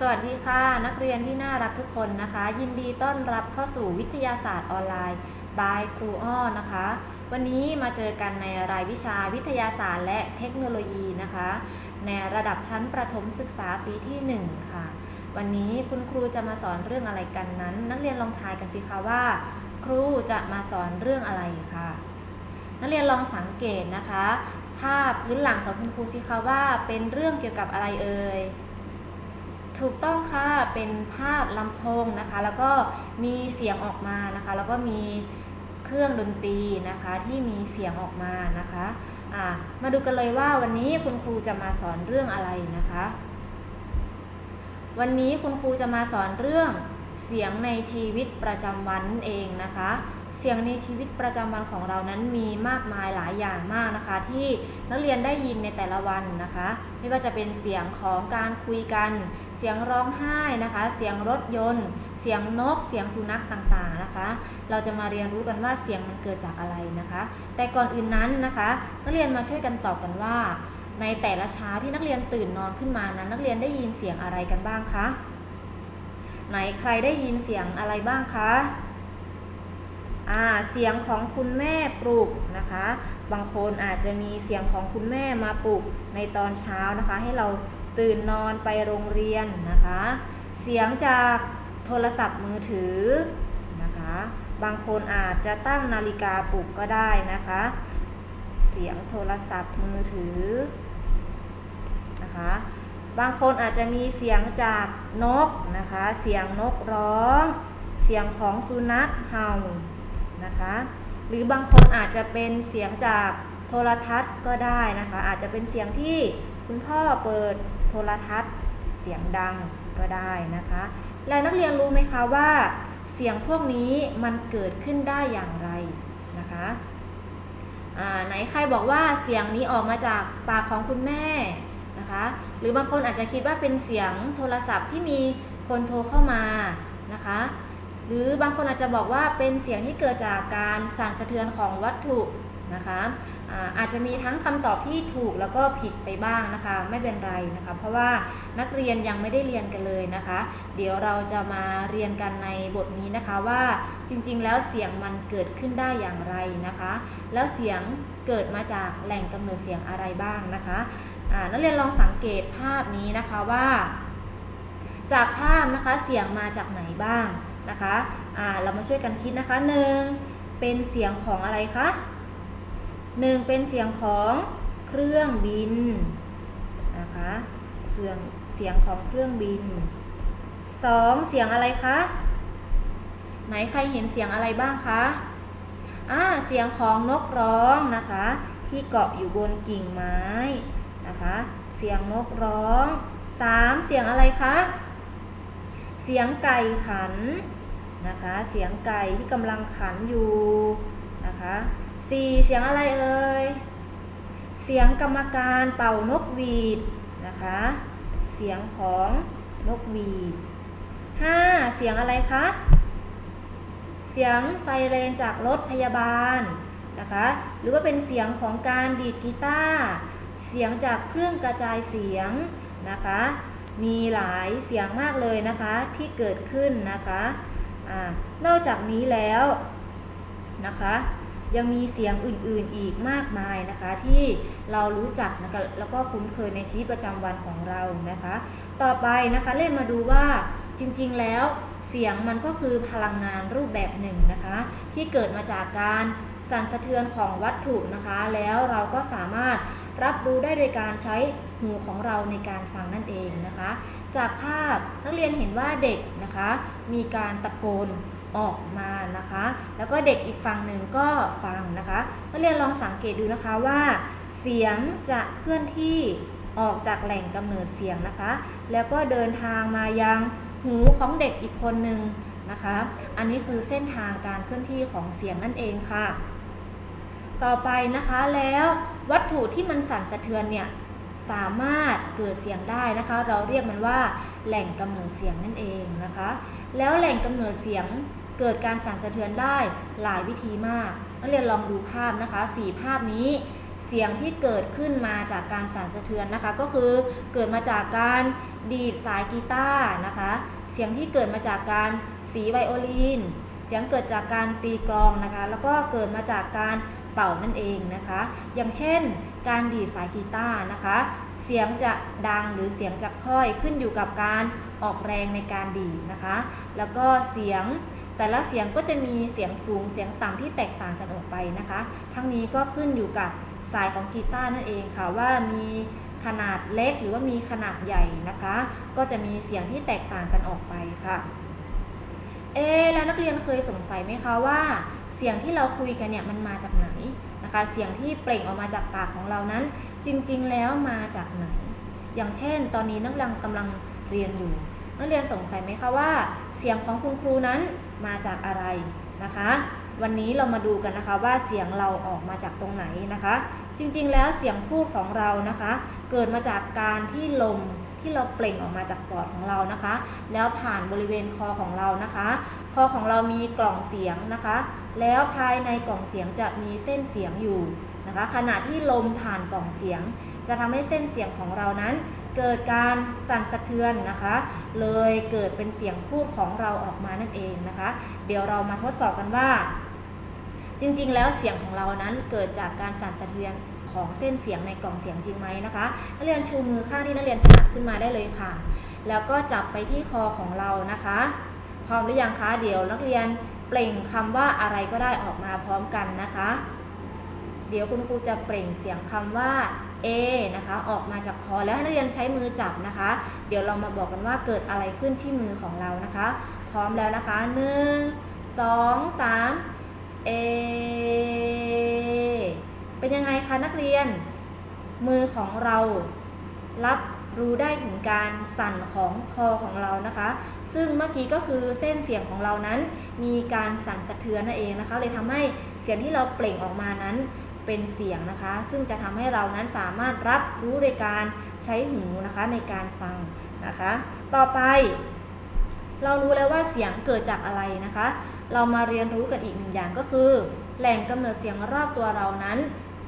สวัสดีค่ะ นักเรียนที่น่ารักทุกคนนะคะ ยินดีต้อนรับเข้าสู่วิทยาศาสตร์ออนไลน์ by ครูอ้อนะคะ วันนี้มาเจอกันในรายวิชาวิทยาศาสตร์และเทคโนโลยีนะคะ ในระดับชั้นประถมศึกษาปีที่ 1 ค่ะ วันนี้คุณครูจะมาสอนเรื่องอะไรกันนั้น นักเรียนลองทายกันสิคะว่า ครูจะมาสอนเรื่องอะไรค่ะ นักเรียนลองสังเกตนะคะ ภาพพื้นหลังของคุณครูสิคะว่าเป็นเรื่องเกี่ยวกับอะไรเอ่ย ถูกต้องค่ะเป็นภาพลำโพงนะคะ แล้วก็มีเสียงออกมานะคะ แล้วก็มีเครื่องดนตรีนะคะที่มีเสียงออกมานะคะอ่ามาดูกันเลยว่าวันนี้คุณครูจะมาสอนเรื่องอะไรนะคะ วันนี้คุณครูจะมาสอนเรื่องเสียงในชีวิตประจำวันนั่นเองนะคะ เสียงในชีวิตประจำวันของเรานั้นมีมากมายหลายอย่างมากนะคะ ที่นักเรียนได้ยินในแต่ละวันนะคะ ไม่ว่าจะเป็นเสียงของการคุยกัน เสียงร้องไห้นะคะ เสียงรถยนต์ เสียงนก เสียงสุนัขต่างๆนะคะ เราจะมาเรียนรู้กันว่าเสียงมันเกิดจากอะไรนะคะ แต่ก่อนอื่นนั้นนะคะนักเรียนมาช่วยกันตอบกันว่า ในแต่ละเช้าที่นักเรียนตื่นนอนขึ้นมานั้น นักเรียนได้ยินเสียงอะไรกันบ้างคะไหนใครได้ยินเสียงอะไรบ้างคะอ่าเสียงของคุณแม่ปลุกนะคะ บางคนอาจจะมีเสียงของคุณแม่มาปลุกในตอนเช้านะคะ ให้เรา ตื่นนอนไปโรงเรียนนะคะ เสียงจากโทรศัพท์มือถือนะคะ บางคนอาจจะตั้งนาฬิกาปลุกก็ได้นะคะ เสียงโทรศัพท์มือถือนะคะ บางคนอาจจะมีเสียงจากนกนะคะ เสียงนกร้อง เสียงของสุนัขเห่านะคะ หรือบางคนอาจจะเป็นเสียงจาก โทรทัศน์ก็ได้นะคะ อาจจะเป็นเสียงที่คุณพ่อเปิดโทรทัศน์ เสียงดังก็ได้นะคะ แล้วนักเรียนรู้ไหมคะว่าเสียงพวกนี้มันเกิดขึ้นได้อย่างไรนะคะไหนใครบอกว่าเสียงนี้ออกมาจากปากของคุณแม่นะคะ หรือบางคนอาจจะคิดว่าเป็นเสียงโทรศัพท์ที่มีคนโทรเข้ามานะคะ หรือบางคนอาจจะบอกว่าเป็นเสียงที่เกิดจากการสั่นสะเทือนของวัตถุ นะคะอาอาจจะมีทั้งคำตอบที่ถูกแล้วก็ผิดไปบ้างนะคะ ไม่เป็นไรนะคะ เพราะว่านักเรียนยังไม่ได้เรียนกันเลยนะคะ เดี๋ยวเราจะมาเรียนกันในบทนี้นะคะว่าจริงๆ แล้วเสียงมันเกิดขึ้นได้อย่างไรนะคะ แล้วเสียงเกิดมาจากแหล่งกำเนิดเสียงอะไรบ้างนะคะนักเรียนลองสังเกตภาพนี้นะคะว่า จากภาพนะคะเสียงมาจากไหนบ้างนะคะเรามาช่วยกันคิดนะคะหนึ่งเป็นเสียงของอะไรคะ หนึ่งเป็นเสียงของเครื่องบินนะคะเสียงเสียงของเครื่องบินสองเสียงอะไรคะไหนใครเห็นเสียงอะไรบ้างคะอ่าเสียงของนกร้องนะคะ ที่เกาะอยู่บนกิ่งไม้นะคะ เสียงนกร้องสามเสียงอะไรคะเสียงไก่ขันนะคะ เสียงไก่ที่กำลังขันอยู่นะคะ สี่เสียงอะไรเอ่ย เสียงกรรมการเป่านกหวีดนะคะ เสียงของนกหวีดห้าเสียงอะไรคะ เสียงไซเรนจากรถพยาบาลนะคะ หรือว่าเป็นเสียงของการดีดกีตาร์เสียงจากเครื่องกระจายเสียงนะคะ มีหลายเสียงมากเลยนะคะที่เกิดขึ้นนะคะอานอกจากนี้แล้วนะคะ ยังมีเสียงอื่นๆอีกมากมายนะคะ ที่เรารู้จักนะคะแล้วก็คุ้นเคยในชีวิตประจำวันของเรานะคะ ต่อไปนะคะเล่นมาดูว่าจริงๆแล้วเสียงมันก็คือพลังงานรูปแบบหนึ่งนะคะ ที่เกิดมาจากการสั่นสะเทือนของวัตถุนะคะ แล้วเราก็สามารถรับรู้ได้โดยการใช้หูของเราในการฟังนั่นเองนะคะ จากภาพนักเรียนเห็นว่าเด็กนะคะ มีการตะโกน ออกมานะคะ แล้วก็เด็กอีกฝั่งหนึ่งก็ฟังนะคะนักเรียนลองสังเกตดูนะคะว่า เสียงจะเคลื่อนที่ออกจากแหล่งกำเนิดเสียงนะคะ แล้วก็เดินทางมายังหูของเด็กอีกคนหนึ่งนะคะ อันนี้คือเส้นทางการเคลื่อนที่ของเสียงนั่นเองค่ะ ต่อไปนะคะแล้ววัตถุที่มันสั่นสะเทือนเนี่ยสามารถเกิดเสียงได้นะคะ เราเรียกมันว่าแหล่งกำเนิดเสียงนั่นเองนะคะ แล้วแหล่งกำเนิดเสียง เกิดการสั่นสะเทือนได้หลายวิธีมาก นักเรียนลองดูภาพนะคะสี่ภาพนี้เสียงที่เกิดขึ้นมาจากการสั่นสะเทือนนะคะ ก็คือเกิดมาจากการดีดสายกีตาร์นะคะ เสียงที่เกิดมาจากการสีไวโอลิน เสียงเกิดจากการตีกลองนะคะ แล้วก็เกิดมาจากการเป่านั่นเองนะคะ อย่างเช่น การดีดสายกีตาร์นะคะ เสียงจะดังหรือเสียงจะค่อยขึ้นอยู่กับการออกแรงในการดีดนะคะ แล้วก็เสียง แต่ละเสียงก็จะมีเสียงสูงเสียงต่ำที่แตกต่างกันออกไปนะคะ ทั้งนี้ก็ขึ้นอยู่กับสายของกีตาร์นั่นเองค่ะว่ามีขนาดเล็กหรือว่ามีขนาดใหญ่นะคะ ก็จะมีเสียงที่แตกต่างกันออกไปค่ะเอ๊แล้วนักเรียนเคยสงสัยไหมคะว่า เสียงที่เราคุยกันเนี่ยมันมาจากไหนนะคะ เสียงที่เปล่งออกมาจากปากของเรานั้น จริงๆแล้วมาจากไหน อย่างเช่น ตอนนี้นักเรียนกำลังเรียนอยู่ นักเรียนสงสัยไหมคะว่า เสียงของคุณครูนั้น มาจากอะไรนะคะ วันนี้เรามาดูกันนะคะว่าเสียงเราออกมาจากตรงไหนนะคะ จริงๆแล้วเสียงพูดของเรานะคะ เกิดมาจากการที่ลมที่เราเปล่งออกมาจากปอดของเรานะคะ แล้วผ่านบริเวณคอของเรานะคะ คอของเรามีกล่องเสียงนะคะ แล้วภายในกล่องเสียงจะมีเส้นเสียงอยู่นะคะ ขณะที่ลมผ่านกล่องเสียง จะทำให้เส้นเสียงของเรานั้น เกิดการสั่นสะเทือนนะคะ เลยเกิดเป็นเสียงพูดของเราออกมานั่นเองนะคะ เดี๋ยวเรามาทดสอบกันว่า จริงๆ แล้วเสียงของเรานั้นเกิดจากการสั่นสะเทือนของเส้นเสียงในกล่องเสียงจริงไหมนะคะนักเรียนชูมือข้างที่นักเรียนถนัดขึ้นมาได้เลยค่ะ แล้วก็จับไปที่คอของเรานะคะ พร้อมหรือยังคะเดี๋ยวนักเรียนเปล่งคำว่าอะไรก็ได้ออกมาพร้อมกันนะคะ เดี๋ยวคุณครูจะเปล่งเสียงคำว่า A นะคะ ออกมาจากคอแล้วให้นักเรียนใช้มือจับนะคะ เดี๋ยวเรามาบอกกันว่าเกิดอะไรขึ้นที่มือของเรานะคะ พร้อมแล้วนะคะหนึ่งสองสามเอเป็นยังไงคะนักเรียน มือของเรารับรู้ได้ถึงการสั่นของคอของเรานะคะ ซึ่งเมื่อกี้ก็คือเส้นเสียงของเรานั้น มีการสั่นสะเทือนนั่นเองนะคะ เลยทำให้เสียงที่เราเปล่งออกมานั้น เป็นเสียงนะคะ ซึ่งจะทำให้เรานั้นสามารถรับรู้โดยการใช้หูนะคะในการฟังนะคะ ต่อไป เรารู้แล้วว่าเสียงเกิดจากอะไรนะคะ เรามาเรียนรู้กันอีกหนึ่งอย่างก็คือ แหล่งกำเนิดเสียงรอบตัวเรานั้น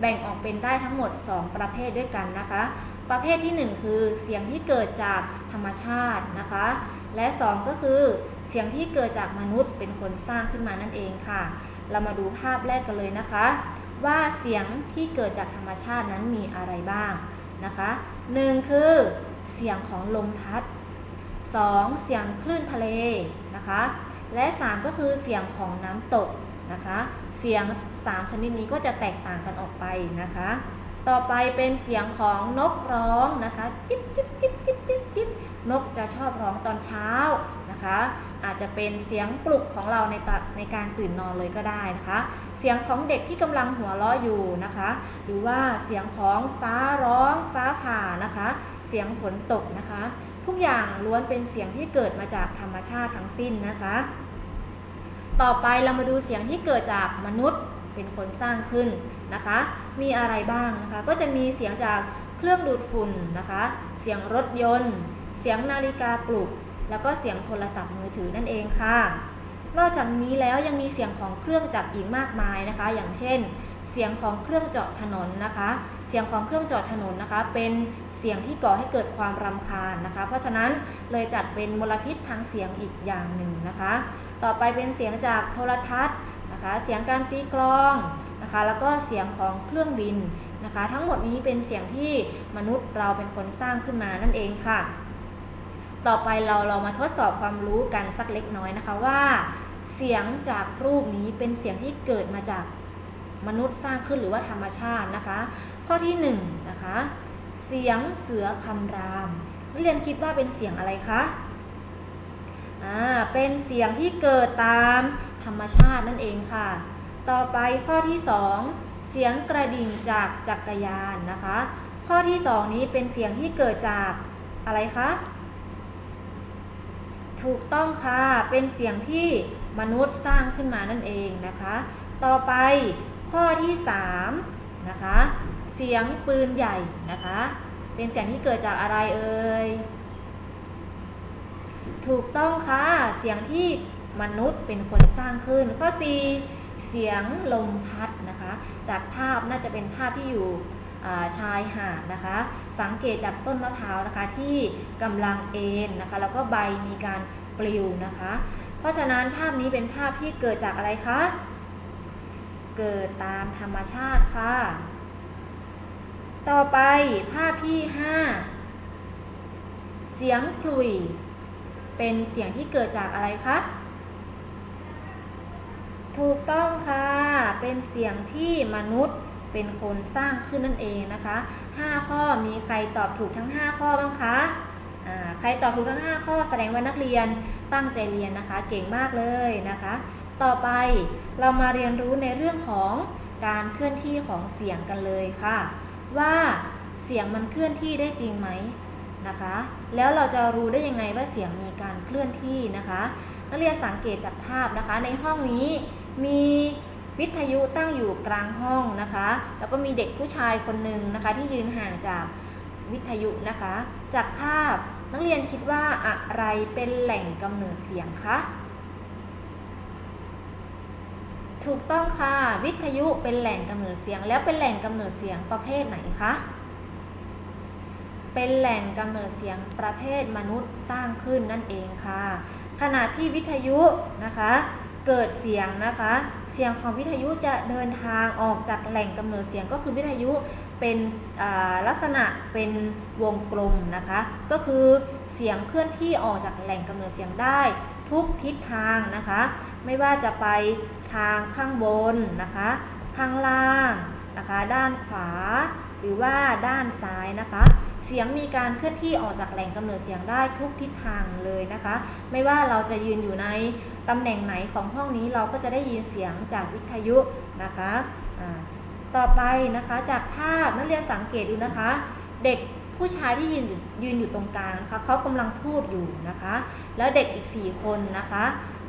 แบ่งออกเป็นได้ทั้งหมด 2 ประเภทด้วยกันนะคะ ประเภทที่ 1 คือเสียงที่เกิดจากธรรมชาตินะคะ และ 2 ก็คือเสียงที่เกิดจากมนุษย์เป็นคนสร้างขึ้นมานั่นเองค่ะ เรามาดูภาพแรกกันเลยนะคะ ว่าเสียงที่เกิดจากธรรมชาตินั้นมีอะไรบ้างนะคะหนึ่งคือเสียงของลมพัด 2. เสียงคลื่นทะเลนะคะ และ 3 ก็คือเสียงของน้ำตกนะคะ เสียง 3 ชนิดนี้ก็จะแตกต่างกันออกไปนะคะ ต่อไปเป็นเสียงของนกร้องนะคะ จิ๊บจิ๊บจิ๊บจิ๊บจิ๊บจิ๊บนกจะชอบร้องตอนเช้านะคะ อาจจะเป็นเสียงปลุกของเราในตอนในการตื่นนอนเลยก็ได้นะคะ เสียงของเด็กที่กำลังหัวเราะอยู่นะคะ หรือว่าเสียงของฟ้าร้องฟ้าผ่านะคะ เสียงฝนตกนะคะ ทุกอย่างล้วนเป็นเสียงที่เกิดมาจากธรรมชาติทั้งสิ้นนะคะ ต่อไปเรามาดูเสียงที่เกิดจากมนุษย์เป็นคนสร้างขึ้นนะคะ มีอะไรบ้างนะคะ ก็จะมีเสียงจากเครื่องดูดฝุ่นนะคะ เสียงรถยนต์ เสียงนาฬิกาปลุก แล้วก็เสียงโทรศัพท์มือถือนั่นเองค่ะ นอกจากนี้แล้วยังมีเสียงของเครื่องจักรอีกมากมายนะคะ อย่างเช่น เสียงของเครื่องเจาะถนนนะคะ เสียงของเครื่องเจาะถนนนะคะ เป็นเสียงที่ก่อให้เกิดความรำคาญนะคะ เพราะฉะนั้นเลยจัดเป็นมลพิษทางเสียงอีกอย่างหนึ่งนะคะ ต่อไปเป็นเสียงจากโทรทัศน์นะคะ เสียงการตีกลองนะคะ แล้วก็เสียงของเครื่องบินนะคะ ทั้งหมดนี้เป็นเสียงที่มนุษย์เราเป็นคนสร้างขึ้นมานั่นเองค่ะ ต่อไปเราเรามาทดสอบความรู้กันสักเล็กน้อยนะคะว่า เสียงจากรูปนี้เป็นเสียงที่เกิดมาจากมนุษย์สร้างขึ้นหรือว่าธรรมชาตินะคะ ข้อที่1นงนะคะเสียงเสือคำรามนักเรียนคิดว่าเป็นเสียงอะไรคะอ่าเป็นเสียงที่เกิดตามธรรมชาตินั่นเองค่ะ ต่อไปข้อที่2เสียงกระดิ่งจากจักรยานนะคะ ข้อที่2นี้เป็นเสียงที่เกิดจากอะไรคะถูกต้องค่ะเป็นเสียงที่ มนุษย์สร้างขึ้นมานั่นเองนะคะ ต่อไปข้อที่3นะคะเสียงปืนใหญ่นะคะ เป็นเสียงที่เกิดจากอะไรเอ่ยถูกต้องค่ะเสียงที่มนุษย์เป็นคนสร้างขึ้น ข้อ 4เเสียงลมพัดนะคะ จากภาพน่าจะเป็นภาพที่อยู่าชายหาดนะคะ สังเกตจากต้นมะพร้าวนะคะที่กำลังเอ็นนะคะ แล้วก็ใบมีการปลิวนะคะ เพราะฉะนั้นภาพนี้เป็นภาพที่เกิดจากอะไรคะ เกิดตามธรรมชาติค่ะ ต่อไปภาพที่ 5 เสียงคลุย เป็นเสียงที่เกิดจากอะไรคะ ถูกต้องค่ะ เป็นเสียงที่มนุษย์เป็นคนสร้างขึ้นนั่นเองนะคะ 5 ข้อมีใครตอบถูกทั้ง 5 ข้อบ้างคะ ใครตอบถูกทั้ง 5 ข้อแสดงว่านักเรียนตั้งใจเรียนนะคะ เก่งมากเลยนะคะ ต่อไปเรามาเรียนรู้ในเรื่องของการเคลื่อนที่ของเสียงกันเลยค่ะ ว่าเสียงมันเคลื่อนที่ได้จริงไหมนะคะ แล้วเราจะรู้ได้ยังไงว่าเสียงมีการเคลื่อนที่นะคะ นักเรียนสังเกตจากภาพนะคะ ในห้องนี้มีวิทยุตั้งอยู่กลางห้องนะคะ แล้วก็มีเด็กผู้ชายคนหนึ่งนะคะ ที่ยืนห่างจากวิทยุนะคะ จากภาพ นักเรียนคิดว่าอะไรเป็นแหล่งกำเนิดเสียงคะ ถูกต้องค่ะ วิทยุเป็นแหล่งกำเนิดเสียง แล้วเป็นแหล่งกำเนิดเสียงประเภทไหนคะ เป็นแหล่งกำเนิดเสียงประเภทมนุษย์สร้างขึ้นนั่นเองค่ะ ขณะที่วิทยุนะคะ เกิดเสียงนะคะ สียงของวิทยุจะเดินทางออกจากแหล่งกำเนิดเสียงก็คือวิทยุเป็นลักษณะเป็นวงกลมนะคะ ก็คือเสียงเคลื่อนที่ออกจากแหล่งกำเนิดเสียงได้ ทุกทิศทางนะคะ ไม่ว่าจะไปทางข้างบนนะคะ ข้างล่างนะคะ ด้านขวา หรือว่าด้านซ้ายนะคะ เสียงมีการเคลื่อนที่ออกจากแหล่งกำเนิดเสียงได้ทุกทิศทางเลยนะคะ ไม่ว่าเราจะยืนอยู่ในตำแหน่งไหนของห้องนี้เราก็จะได้ยินเสียงจากวิทยุนะคะต่อไปนะคะจากภาพนักเรียนสังเกตดูนะคะ เด็กผู้ชายที่ยืนอยู่ยืนอยู่ตรงกลางนะคะเขากำลังพูดอยู่นะคะ แล้วเด็กอีก 4 คนนะคะ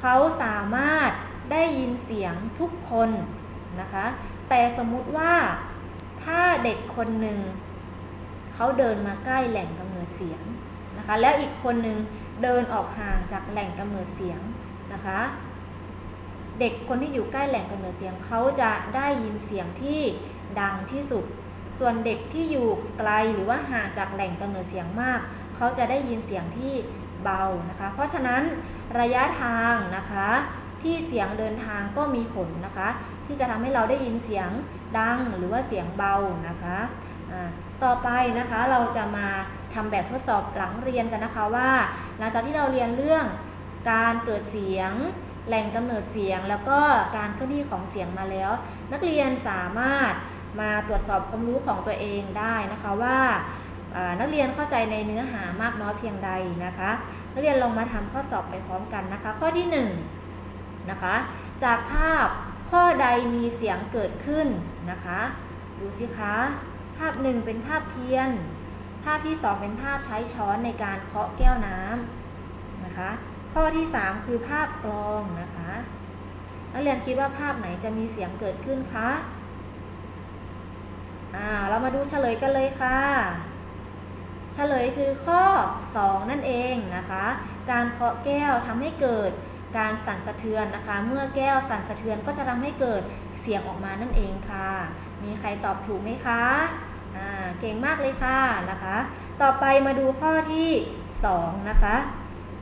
เขาสามารถได้ยินเสียงทุกคนนะคะ แต่สมมุติว่าถ้าเด็กคนหนึ่ง เขาเดินมาใกล้แหล่งกำเนิดเสียงนะคะ แล้วอีกคนหนึ่งเดินออกห่างจากแหล่งกำเนิดเสียงนะคะ เด็กคนที่อยู่ใกล้แหล่งกำเนิดเสียงเขาจะได้ยินเสียงที่ดังที่สุด ส่วนเด็กที่อยู่ไกลหรือว่าห่างจากแหล่งกำเนิดเสียงมาก เขาจะได้ยินเสียงที่เบานะคะ เพราะฉะนั้นระยะทางนะคะที่เสียงเดินทางก็มีผลนะคะ ที่จะทำให้เราได้ยินเสียงดังหรือว่าเสียงเบานะคะ ต่อไปนะคะเราจะมาทำแบบทดสอบหลังเรียนกันนะคะว่า หลังจากที่เราเรียนเรื่องการเกิดเสียง แหล่งกำเนิดเสียง แล้วก็การเคลื่อนที่ของเสียงมาแล้ว นักเรียนสามารถมาตรวจสอบความรู้ของตัวเองได้นะคะว่านักเรียนเข้าใจในเนื้อหามากน้อยเพียงใดนะคะ นักเรียนลองมาทำข้อสอบไปพร้อมกันนะคะ ข้อที่หนึ่งนะคะ จากภาพข้อใดมีเสียงเกิดขึ้นนะคะ ดูสิคะ ภาพหนึ่งเป็นภาพเทียน ภาพที่สองเป็นภาพใช้ช้อนในการเคาะแก้วน้ำนะคะ ข้อที่สามคือภาพกลองนะคะนักเรียนคิดว่าภาพไหนจะมีเสียงเกิดขึ้นคะอ่าเรามาดูเฉลยกันเลยค่ะเฉลยคือข้อ 2 นั่นเองนะคะ การเคาะแก้วทำให้เกิดการสั่นสะเทือนนะคะ เมื่อแก้วสั่นสะเทือนก็จะทำให้เกิดเสียงออกมานั่นเองค่ะ มีใครตอบถูกไหมคะอ่าเก่งมากเลยค่ะนะคะ ต่อไปมาดูข้อที่ 2 นะคะ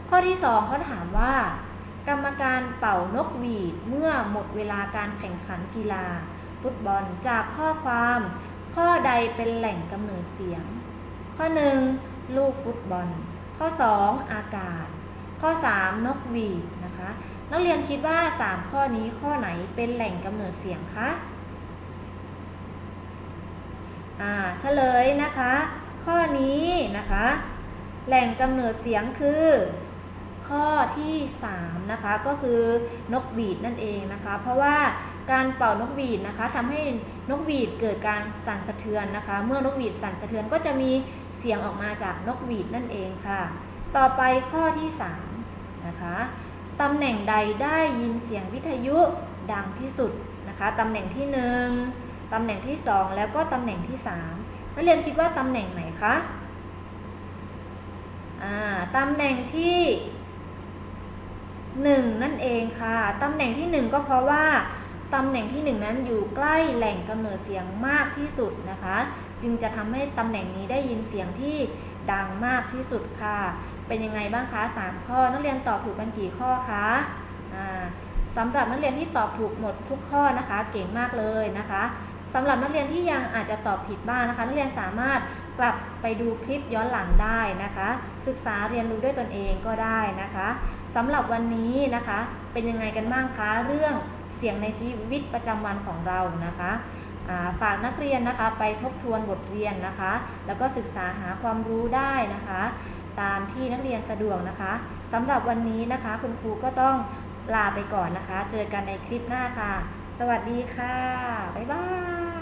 ข้อที่ 2เขาถามว่า กรรมการเป่านกหวีดเมื่อหมดเวลาการแข่งขันกีฬา ฟุตบอลจากข้อความ ข้อใดเป็นแหล่งกำเนิดเสียง ข้อ 1 ลูกฟุตบอล ข้อ 2 อากาศ ข้อ 3 นกหวีดนะคะนักเรียนคิดว่า 3 ข้อนี้ข้อไหนเป็นแหล่งกำเนิดเสียงคะ อ่าเฉลยนะคะ ข้อนี้นะคะ แหล่งกำเนิดเสียงคือ ข้อที่3นะคะก็คือนกหวีดนั่นเองนะคะ เพราะว่าการเป่านกหวีดนะคะทำให้นกหวีดเกิดการสั่นสะเทือนนะคะ เมื่อนกหวีดสั่นสะเทือนก็จะมีเสียงออกมาจากนกหวีดนั่นเองค่ะ ต่อไปข้อที่3นะคะตำแหน่งใดได้ยินเสียงวิทยุดังที่สุดนะคะตำแหน่งที่ 1 ตำแหน่งที่ 2 แล้วก็ตำแหน่งที่ 3 นักเรียนคิดว่าตำแหน่งไหนคะตำแหน่งที่ 1 นั่นเองค่ะ ตำแหน่งที่ 1 ก็เพราะว่าตำแหน่งที่หนึ่งนั้นอยู่ใกล้แหล่งกำเนิดเสียงมากที่สุดนะคะ จึงจะทำให้ตำแหน่งนี้ได้ยินเสียงที่ดังมากที่สุดค่ะ เป็นยังไงบ้างคะ 3 ข้อ นักเรียนตอบถูกกันกี่ข้อคะอ่าสำหรับนักเรียนที่ตอบถูกหมดทุกข้อนะคะ เก่งมากเลยนะคะ สำหรับนักเรียนที่ยังอาจจะตอบผิดบ้างนะคะ นักเรียนสามารถกลับไปดูคลิปย้อนหลังได้นะคะ ศึกษาเรียนรู้ด้วยตนเองก็ได้นะคะสำหรับวันนี้นะคะ เป็นยังไงกันบ้างคะเรื่องเสียงในชีวิตประจำวันของเรานะคะาฝากนักเรียนนะคะไปทบทวนบทเรียนนะคะ แล้วก็ศึกษาหาความรู้ได้นะคะ ตามที่นักเรียนสะดวกนะคะสำหรับวันนี้นะคะ คุณครูก็ต้องลาไปก่อนนะคะ เจอกันในคลิปหน้าค่ะ สวัสดีค่ะ บ๊ายบาย